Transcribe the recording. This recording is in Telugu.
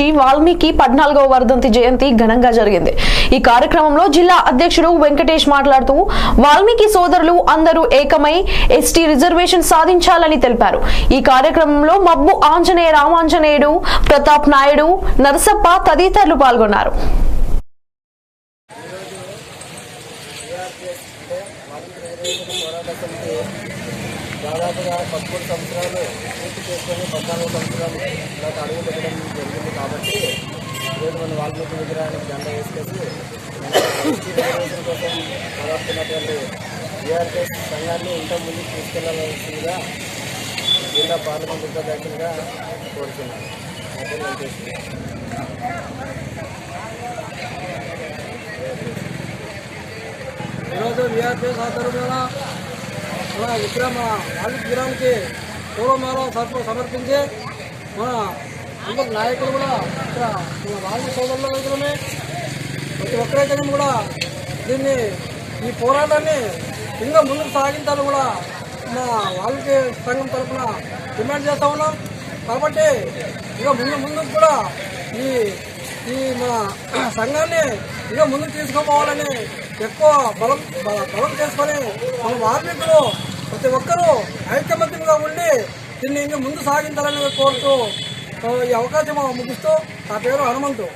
మహర్షి వాల్మీకి పద్నాలుగవ వర్ధంతి జయంతి ఘనంగా జరిగింది. ఈ కార్యక్రమంలో జిల్లా అధ్యక్షుడు వెంకటేష్ మాట్లాడుతూ వాల్మీకి సోదరులు అందరూ ఏకమై ఎస్టీ రిజర్వేషన్ సాధించాలని తెలిపారు. ఈ కార్యక్రమంలో మబ్బు ఆంజనేయ రామాంజనేయుడు ప్రతాప్ నాయుడు నరసప్ప తదితరులు పాల్గొన్నారు. పోరాట సమితి దాదాపుగా పదమూడు సంవత్సరాలు పూర్తి చేసుకొని పద్నాలుగు సంవత్సరాలు ఇలా అడుగు పెట్టడం జరిగింది కాబట్టి ఈరోజు మన వాల్మీకి విగ్రహానికి జెండ వేసుకొచ్చి మన రిజర్వేషన్ కోసం పోరాడుతున్నటువంటి బీఆర్ఎస్ సంఘాన్ని ఇంత ముందుకు తీసుకెళ్ళాల్సిందిగా జిల్లా పార్లమెంట్ ఉపాధ్యక్షులుగా కోరుతున్నాను. నా ఈరోజు బీఆర్ఎస్ ఆధ్వర్యంలో మన విగ్రహం మన వాళ్ళ విగ్రహానికి పూర్వమాలో సర్ప సమర్పించి మన అందరు నాయకులు కూడా ఇక్కడ మన వాళ్ళ సోదరుల దగ్గరనే ప్రతి ఒక్కరైతే కూడా దీన్ని ఈ పోరాటాన్ని ఇంకా ముందుకు సాగించాలని కూడా మా వాళ్ళకి సంఘం తరఫున డిమాండ్ చేస్తా ఉన్నాం. కాబట్టి ఇంకా ముందు ముందుకు కూడా ఈ ఈ మన సంఘాన్ని ఇంకా ముందుకు తీసుకుపోవాలని ఎక్కువ బలం బలం చేసుకొని మన వార్మికులు ప్రతి ఒక్కరూ ఐకమత్యంగా ఉండి దీన్ని ముందు సాగించాలని కోరుతూ ఈ అవకాశం ముగిస్తూ నా పేరు హనుమంతు.